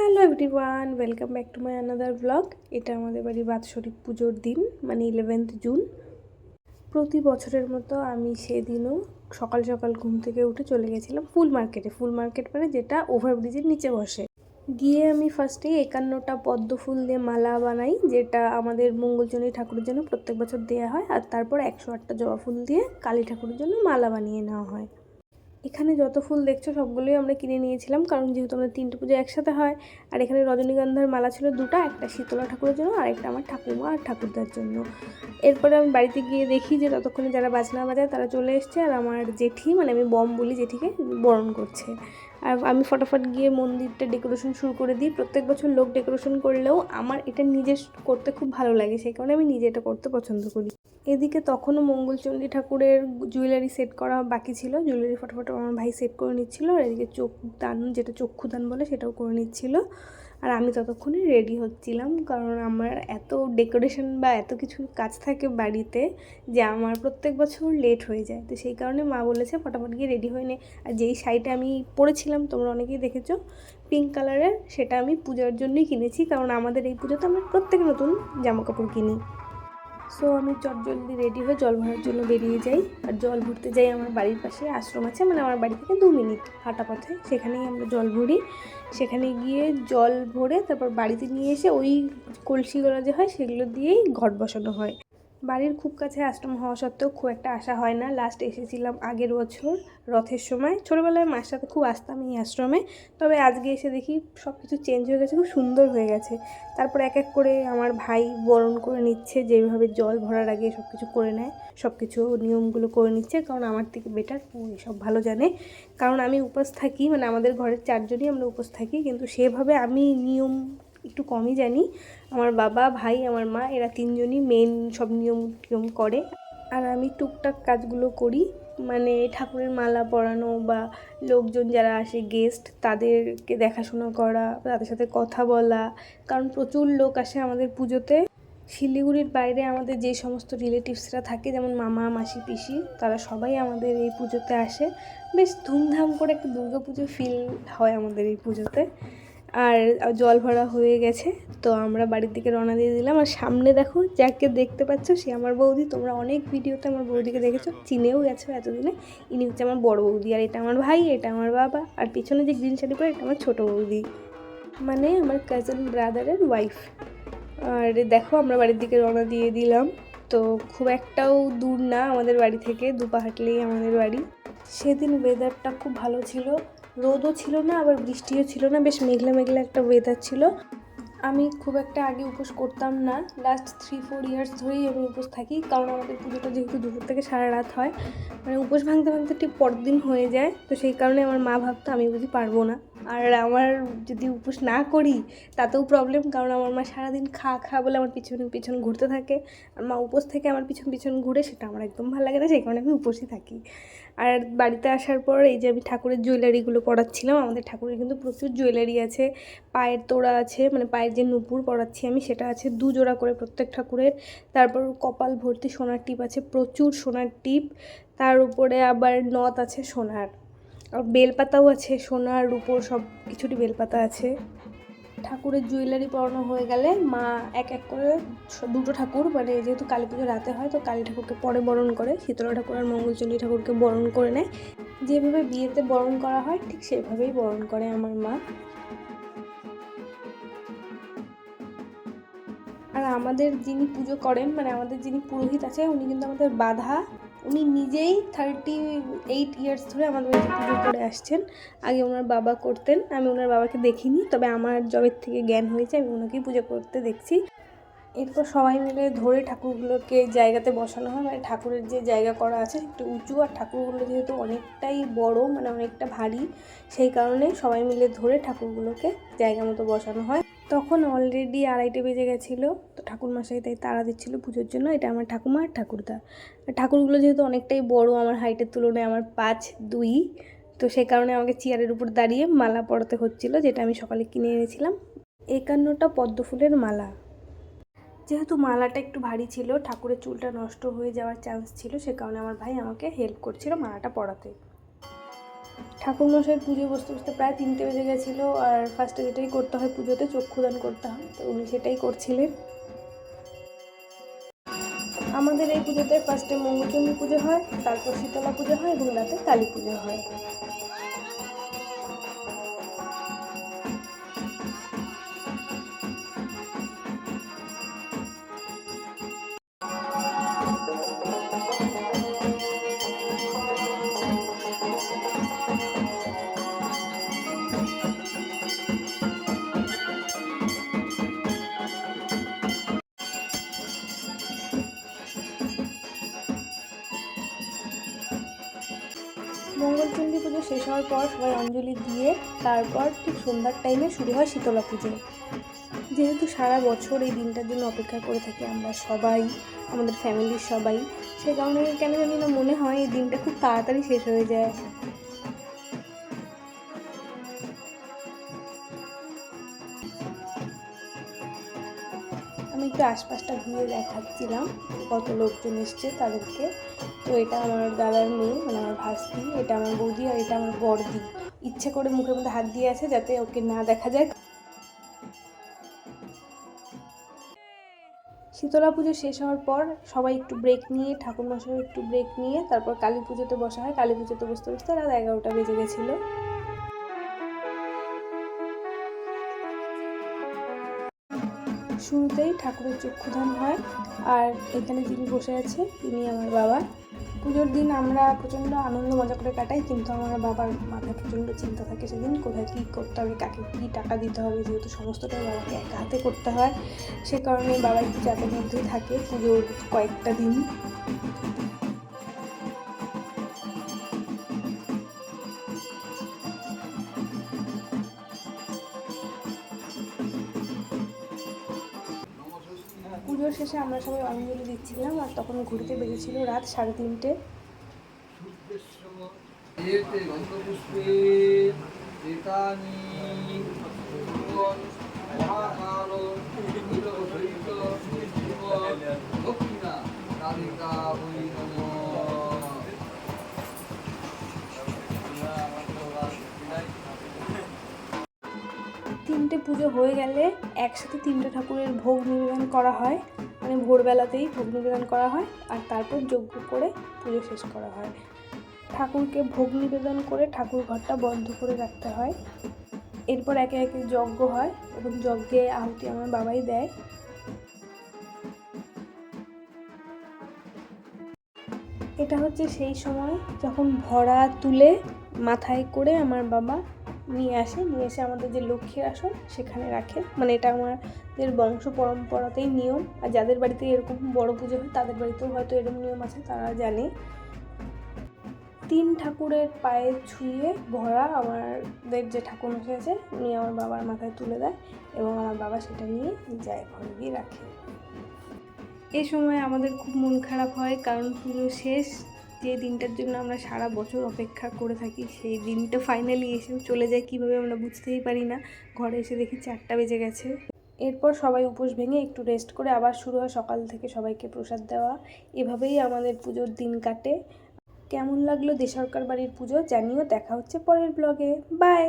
Hello everyone, welcome back to my another vlog. এটা আমাদের বাড়ির বাৎসরিক পুজোর দিন মানে ইলেভেন্থ জুন প্রতি বছরের মতো আমি সেদিনও সকাল সকাল ঘুম থেকে উঠে চলে গেছিলাম ফুল মার্কেটে। ফুল মার্কেট মানে যেটা ওভারব্রিজের নিচে বসে। গিয়ে আমি ফার্স্টেই একান্নটা পদ্ম ফুল দিয়ে মালা বানাই, যেটা আমাদের মঙ্গলচন্ডী ঠাকুরের জন্য প্রত্যেক বছর দেওয়া হয়, আর তারপর একশো আটটা জবা ফুল দিয়ে কালী ঠাকুরের জন্য মালা বানিয়ে নেওয়া হয়। এখানে যত ফুল দেখছ সবগুলোই আমরা কিনে নিয়েছিলাম, কারণ যেহেতু আমাদের তিনটে পুজো একসাথে হয়, আর এখানে রজনীগন্ধার মালা ছিল দুটা, একটা শীতলা ঠাকুরের জন্য আর একটা আমার ঠাকুমা আর ঠাকুরদার জন্য। এরপরে আমি বাড়িতে গিয়ে দেখি যে ততক্ষণে যারা বাজনা বাজায় তারা চলে এসছে আর আমার জেঠি মানে আমি বম বলি জেঠিকে, বরণ করছে। আর আমি ফটাফট গিয়ে মন্দিরটা ডেকোরেশন শুরু করে দিই। প্রত্যেক বছর লোক ডেকোরেশন করলেও আমার এটা নিজে করতে খুব ভালো লাগে, সেই কারণে আমি নিজে এটা করতে পছন্দ করি। এদিকে তখনও মঙ্গলচণ্ডী ঠাকুরের জুয়েলারি সেট করা বাকি ছিল। জুয়েলারি ফটোফট আমার ভাই সেট করে নিচ্ছিল আর এদিকে চোখ দান, যেটা চক্ষুদান বলে সেটাও করে নিচ্ছিল। আর আমি ততক্ষণে রেডি হচ্ছিলাম কারণ আমার এত ডেকোরেশন বা এত কিছু কাজ থাকে বাড়িতে যে আমার প্রত্যেক বছর লেট হয়ে যায়। তো সেই কারণে মা বলেছে ফটাফট গিয়ে রেডি হয়ে নে। আর যেই শাড়িটা আমি পরেছিলাম, তোমরা অনেকেই দেখেছ পিঙ্ক কালারের সেটা আমি পূজার জন্যই কিনেছি কারণ আমাদের এই পুজোতে আমরা প্রত্যেক নতুন জামা কাপড় কিনি। সো আমি চটজলদি রেডি হয়ে জল ভরার জন্য বেরিয়ে যাই। আর জল ভরতে যাই আমার বাড়ির পাশে, আশ্রম আছে মানে আমার বাড়ি থেকে দু মিনিট হাঁটা পথে। সেখানেই আমরা জল ভরি। সেখানে গিয়ে জল ভরে তারপর বাড়িতে নিয়ে এসে ওই কলসিগুলো যে হয়, সেগুলো দিয়েই ঘট বসানো হয়। বাড়ির খুব কাছে আশ্রম হওয়া সত্ত্বেও খুব একটা আশা হয় না। লাস্ট এসেছিলাম আগের বছর রথের সময়। ছোটোবেলায় মার সাথে খুব আসতাম এই আশ্রমে। তবে আজকে এসে দেখি সব কিছু চেঞ্জ হয়ে গেছে, খুব সুন্দর হয়ে গেছে। তারপর এক এক করে আমার ভাই বরণ করে নিচ্ছে, যেভাবে জল ভরার আগে সব কিছু করে নেয় সব কিছু নিয়মগুলো করে নিচ্ছে। কারণ আমার থেকে বেটার ও সব ভালো জানে। কারণ আমি উপোস থাকি মানে আমাদের ঘরের চারজনই আমরা উপোস থাকি, কিন্তু সেভাবে আমি নিয়ম একটু কমই জানি। আমার বাবা, ভাই, আমার মা, এরা তিনজনই মেন সব নিয়ম টিয়ম করে। আর আমি টুকটাক কাজগুলো করি। মানে ঠাকুরের মালা পরানো বা লোকজন যারা আসে গেস্ট তাদেরকে দেখাশোনা করা, তাদের সাথে কথা বলা। কারণ প্রচুর লোক আসে আমাদের পুজোতে। শিলিগুড়ির বাইরে আমাদের যে সমস্ত রিলেটিভসরা থাকে, যেমন মামা, মাসি, পিসি, তারা সবাই আমাদের এই পুজোতে আসে। বেশ ধুমধাম করে একটা দুর্গা পুজো ফিল হয় আমাদের এই পুজোতে। আর জল ভরা হয়ে গেছে, তো আমরা বাড়ির দিকে রওনা দিয়ে দিলাম। আর সামনে দেখো, যাকে দেখতে পাচ্ছ, সে আমার বৌদি। তোমরা অনেক ভিডিওতে আমার বৌদিকে দেখেছ, চিনেও গেছো এতদিনে। ইনি হচ্ছে আমার বড় বৌদি, আর এটা আমার ভাই, এটা আমার বাবা। আর পিছনে যে গ্রিন শাড়ি পরে, এটা আমার ছোটো বৌদি। মানে আমার কাজিন ব্রাদারের ওয়াইফ আর দেখো, আমরা বাড়ির দিকে রওনা দিয়ে দিলাম। তো খুব একটাও দূর না আমাদের বাড়ি থেকে দুপা হাঁটলেই আমাদের বাড়ি। সেদিন ওয়েদারটা খুব ভালো ছিল। রোদও ছিল না, আবার বৃষ্টিও ছিল না, বেশ মেঘলা মেঘলা একটা ওয়েদার ছিল। আমি খুব একটা আগে উপোস করতাম না। লাস্ট থ্রি ফোর ইয়ার্স ধরেই আমি উপোস থাকি, কারণ আমাদের পুজোটা যেহেতু দুপুর থেকে সারা রাত হয়। মানে উপোস ভাঙতে ভাঙতে ঠিক পরদিন হয়ে যায়, তো সেই কারণে আমার মা ভাবতো আমি বুঝি পারব না। আর আমার যদি উপোস না করি, তাতেও প্রবলেম কারণ আমার মা সারাদিন খা খা বলে আমার পিছন পিছন ঘুরতে থাকে। আর মা উপোস থেকে আমার পিছন পিছন ঘুরে, সেটা আমার একদম ভালো লাগে না, সেই কারণে আমি উপোসই থাকি। আর বাড়িতে আসার পর এই যে আমি ঠাকুরের জুয়েলারিগুলো পড়াচ্ছিলাম আমাদের ঠাকুরের কিন্তু প্রচুর জুয়েলারি আছে। পায়ের তোড়া আছে মানে পায়ের যে নুপুর পড়াচ্ছি আমি, সেটা আছে দু জোড়া করে প্রত্যেক ঠাকুরের। তারপর কপাল ভর্তি সোনার টিপ আছে, প্রচুর সোনার টিপ। তার উপরে আবার নথ আছে সোনার। আর বেলপাতাও আছে, সোনার উপর সব কিছুরই বেলপাতা আছে। ঠাকুরের জুয়েলারি পরানো হয়ে গেলে মা এক এক করে দুটো ঠাকুর মানে যেহেতু কালী পুজো রাতে হয়, তো কালী ঠাকুরকে পরে বরণ করে, শীতলা ঠাকুর আর মঙ্গলচণ্ডী ঠাকুরকে বরণ করে নেয়। যেভাবে বিয়েতে বরণ করা হয়, ঠিক সেভাবেই বরণ করে আমার মা। আর আমাদের যিনি পুজো করেন মানে আমাদের যিনি পুরোহিত আছে, উনি কিন্তু আমাদের বাধা। উনি নিজেই থার্টি এইট ইয়ার্স ধরে আমাদের বাড়িতে পুজো করে আসছেন। আগে ওনার বাবা করতেন, আমি ওনার বাবাকে দেখিনি, তবে আমার জবের থেকে জ্ঞান হয়েছে, আমি ওনাকেই পুজো করতে দেখছি। এরপর সবাই মিলে ধরে ঠাকুরগুলোকে জায়গাতে বসানো হয় মানে ঠাকুরের যে জায়গা করা আছে একটু উঁচু, আর ঠাকুরগুলো যেহেতু অনেকটাই বড় মানে অনেকটা ভারী, সেই কারণে সবাই মিলে ধরে ঠাকুরগুলোকে জায়গা মতো বসানো হয়। তখন অলরেডি আড়াইটে বেজে গেছিল, তো ঠাকুর মশাই তাই তাড়া দিচ্ছিল পুজোর জন্য, এটা আমার ঠাকুমা আর ঠাকুরদা। ঠাকুরগুলো যেহেতু অনেকটাই বড় আমার হাইটের তুলনায় আমার পাঁচ দুই, তো সেই কারণে আমাকে চেয়ারের উপর দাঁড়িয়ে মালা পরাতে হচ্ছিল, যেটা আমি সকালে কিনে এনেছিলাম। একান্নটা পদ্ম ফুলের মালা। যেহেতু মালাটা একটু ভারী ছিল, ঠাকুরের চুলটা নষ্ট হয়ে যাওয়ার চান্স ছিল, সে কারণে আমার ভাই আমাকে হেল্প করছিল মালাটা পরাতে। ঠাকুরমশাইয়ের পুজো বসতে বসতে প্রায় তিনটে বেজে গেছিল আর ফার্স্টে যেটাই করতে হয় পুজোতে চক্ষুদান করতে হয়, তো উনি সেটাই করছিলেন। আমাদের এই পুজোতে ফার্স্টে মঙ্গলচণ্ডী পুজো হয়, তারপর শীতলা পুজো হয় এবং রাতে কালী পুজো হয়। শেষ হওয়ার পর সবাই অঞ্জলি দিয়ে তারপর ঠিক সন্ধ্যার টাইমে শুরু হয় শীতলা পুজো। যেহেতু সারা বছর এই দিনটার জন্য অপেক্ষা করে থাকি আমরা সবাই, আমাদের ফ্যামিলির সবাই, সে কারণে কেন জানি না মনে হয় এই দিনটা খুব তাড়াতাড়ি শেষ হয়ে যায়। আমি একটু আশপাশটা ঘুরে দেখাচ্ছিলাম, কত লোকজন এসছে তাদেরকে। তো এটা আমার দাদার মেয়ে মানে আমার ভাস্তি, এটা আমার বৌদি আর এটা আমার বড়দি। ইচ্ছে করে মুখের মধ্যে হাত দিয়ে আছে যাতে ওকে না দেখা যায়। শীতলা পুজো শেষ হওয়ার পর সবাই একটু ব্রেক নিয়ে ঠাকুর মশাই একটু ব্রেক নিয়ে, তারপর কালী পুজোতে বসা হয়। কালী পুজোতে বসতে বসতে রাত এগারোটা বেজে গেছিল। শুরুতেই ঠাকুরের চক্ষুদান হয়। আর এখানে যিনি বসে আছে তিনি আমার বাবা। পুজোর দিন আমরা প্রচণ্ড আনন্দ মজা করে কাটাই, কিন্তু আমার বাবার মাথায় প্রচণ্ড চিন্তা থাকে সেদিন, কোথায় কী করতে হবে, কাকে কী টাকা দিতে হবে, যেহেতু সমস্তটাই বাবাকে এক হাতে করতে হয়, সে কারণে বাবা একটু চাপের মধ্যেই থাকে পুজোর কয়েকটা দিন। শেষে আমরা সবাই অঞ্জলি দিচ্ছিলাম আর তখন ঘুরতে বেজেছিল রাত সাড়ে তিনটে। তিনটে পুজো হয়ে গেলে একসাথে তিনটে ঠাকুরের ভোগ নিবেদন করা হয়। মানে ভোরবেলাতেই ভোগ নিবেদন করা হয় আর তারপর যজ্ঞ করে পুজো শেষ করা হয়। ঠাকুরকে ভোগ নিবেদন করে ঠাকুর ঘরটা বন্ধ করে রাখতে হয়। এরপর একে একে যজ্ঞ হয় এবং যজ্ঞে আহুতি আমার বাবাই দেয়। এটা হচ্ছে সেই সময় যখন ভরা তুলে মাথায় করে আমার বাবা নিয়ে আসে, নিয়ে এসে আমাদের যে লক্ষ্মীর আসন সেখানে রাখে। মানে এটা আমাদের বংশ পরম্পরাতেই নিয়ম। আর যাদের বাড়িতে এরকম বড় পুজো হয়, তাদের বাড়িতেও হয়তো এরকম নিয়ম আছে, তারা জানে। তিন ঠাকুরের পায়ে ছুঁয়ে ভরা আমাদের যে ঠাকুর মশাই আছে, উনি আমার বাবার মাথায় তুলে দেয় এবং আমার বাবা সেটা নিয়ে যায়, ঘরে গিয়ে রাখে। এ সময় আমাদের খুব মন খারাপ হয়, কারণ পুজো শেষ যে দিনটার জন্য আমরা সারা বছর অপেক্ষা করে থাকি, সেই দিনটা ফাইনালি এসে চলে যায়, কীভাবে আমরা বুঝতেই পারি না। ঘরে এসে দেখি চারটা বেজে গেছে। এরপর সবাই উপোস ভেঙে একটু রেস্ট করে আবার শুরু হয় সকাল থেকে সবাইকে প্রসাদ দেওয়া। এভাবেই আমাদের পুজোর দিন কাটে। কেমন লাগল দেশরকার বাড়ির পুজো জানিও। দেখা হচ্ছে পরের ব্লগে বাই